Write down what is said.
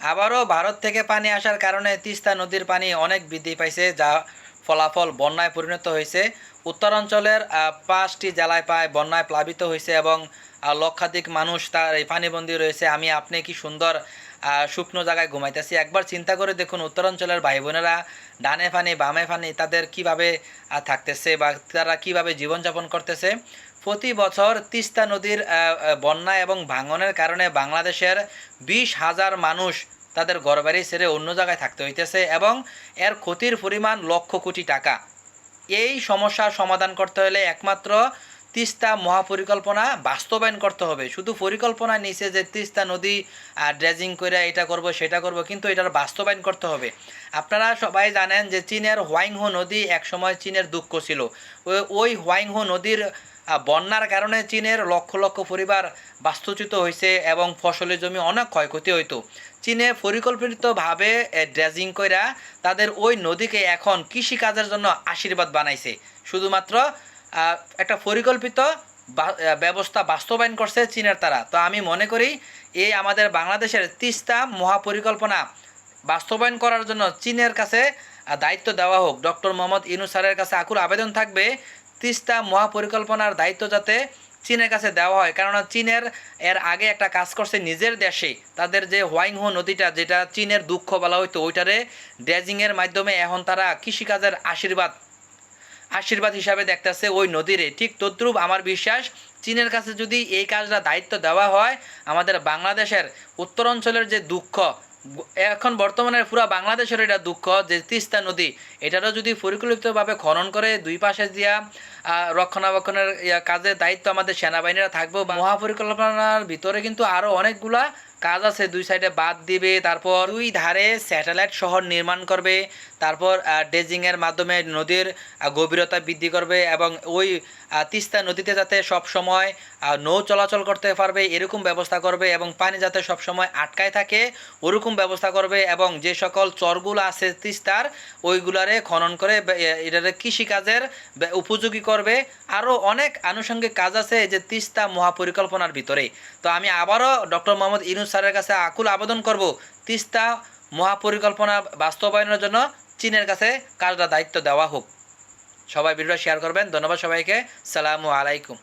আবারও ভারত থেকে পানি আসার কারণে তিস্তা নদীর পানি অনেক বৃদ্ধি পাইছে, যা ফলাফল বন্যায় পরিণত হয়েছে। উত্তরাঞ্চলের পাঁচটি জেলায় প্রায় বন্যায় প্লাবিত হয়েছে এবং লক্ষাধিক মানুষ তার এই পানিবন্দী রয়েছে। আমি আপনি কি সুন্দর শুকনো জায়গায় ঘুমাইতেছি? একবার চিন্তা করে দেখুন উত্তরাঞ্চলের ভাই বোনেরা ডানে ফানি বামে ফানি তাদের কীভাবে থাকতেছে বা তারা কীভাবে জীবনযাপন করতেছে। প্রতি বছর তিস্তা নদীর বন্যা এবং ভাঙনের কারণে বাংলাদেশের বিশ হাজার মানুষ তাদের ঘরবাড়ি ছেড়ে অন্য জায়গায় থাকতে হইতেছে এবং এর ক্ষতির পরিমাণ লক্ষ কোটি টাকা। এই সমস্যার সমাধান করতে হলে একমাত্র তিস্তা মহাপরিকল্পনা বাস্তবায়ন করতে হবে। শুধু পরিকল্পনা নিচে যে তিস্তা নদী ড্রেজিং করে এটা করব, সেটা করব, কিন্তু এটার বাস্তবায়ন করতে হবে। আপনারা সবাই জানেন যে চীনের হোয়াইংহো নদী একসময় চীনের দুঃখ ছিল। ওই- হোয়াইংহো নদীর বন্যার কারণে চীনের লক্ষ লক্ষ পরিবার বাস্তুচ্যুত হয়েছে এবং ফসলের জমি অনেক ক্ষয়ক্ষতি হইতো। চীনে পরিকল্পিতভাবে ড্রেজিং কইরা তাদের ওই নদীকে এখন কৃষিকাজের জন্য আশীর্বাদ বানাইছে। শুধুমাত্র একটা পরিকল্পিত ব্যবস্থা বাস্তবায়ন করছে চীনের তারা। তো আমি মনে করি এই আমাদের বাংলাদেশের তিস্তা মহাপরিকল্পনা বাস্তবায়ন করার জন্য চীনের কাছে দায়িত্ব দেওয়া হোক। ডক্টর মোহাম্মদ ইউনুস স্যারের কাছে আকুল আবেদন থাকবে তিস্তা মহাপরিকল্পনার দায়িত্ব যাতে চীনের কাছে দেওয়া হয়। কারণ চীনের এর আগে একটা কাজ করছে নিজের দেশে। তাদের যে হোয়াইংহো নদীটা, যেটা চীনের দুঃখ বলা হইতো, ওইটারে ড্রেজিংয়ের মাধ্যমে এখন তারা কৃষিকাজের আশীর্বাদ আশীর্বাদ হিসাবে দেখতেছে ওই নদীরে। ঠিক তদ্রুপ আমার বিশ্বাস চীনের কাছে যদি এই কাজটা দায়িত্ব দেওয়া হয়, আমাদের বাংলাদেশের উত্তরাঞ্চলের যে দুঃখ, এখন বর্তমানে পুরো বাংলাদেশের এটা দুঃখ যে তিস্তা নদী, এটারও যদি পরিকল্পিতভাবে খনন করে দুই পাশে দিয়া রক্ষণাবেক্ষণের কাজের দায়িত্ব আমাদের সেনাবাহিনীরা থাকবে মহাপরিকল্পনার ভিতরে কিন্তু আরও অনেকগুলা কাজ আছে, দুই সাইডে বাদ দিবে, তারপর দুই ধারে স্যাটেলাইট শহর নির্মাণ করবে, তারপর ডেজিংয়ের মাধ্যমে নদীর গভীরতা বৃদ্ধি করবে এবং ওই তিস্তা নদীতে যাতে সব সময় নৌ চলাচল করতে পারবে, এরকম ব্যবস্থা করবে এবং পানি যাতে সব সময় আটকায় থাকে, ওরকম ব্যবস্থা করবে এবং যে সকল চরগুলো আছে তিস্তার, ওইগুলারে খনন করে এটারে কৃষিকাজের উপযোগী করবে। আরও অনেক আনুষঙ্গিক কাজ আছে যে তিস্তা মহাপরিকল্পনার ভিতরে। তো আমি আবারও ডক্টর মোহাম্মদ ইনুস স্যারের কাছে আকুল আবেদন করব, তিস্তা মহাপরিকল্পনা বাস্তবায়নের জন্য চীনের কাছে কাজটা দায়িত্ব দেওয়া হোক। সবাই ভিডিওটা শেয়ার করবেন। ধন্যবাদ সবাইকে। সালামু আলাইকুম।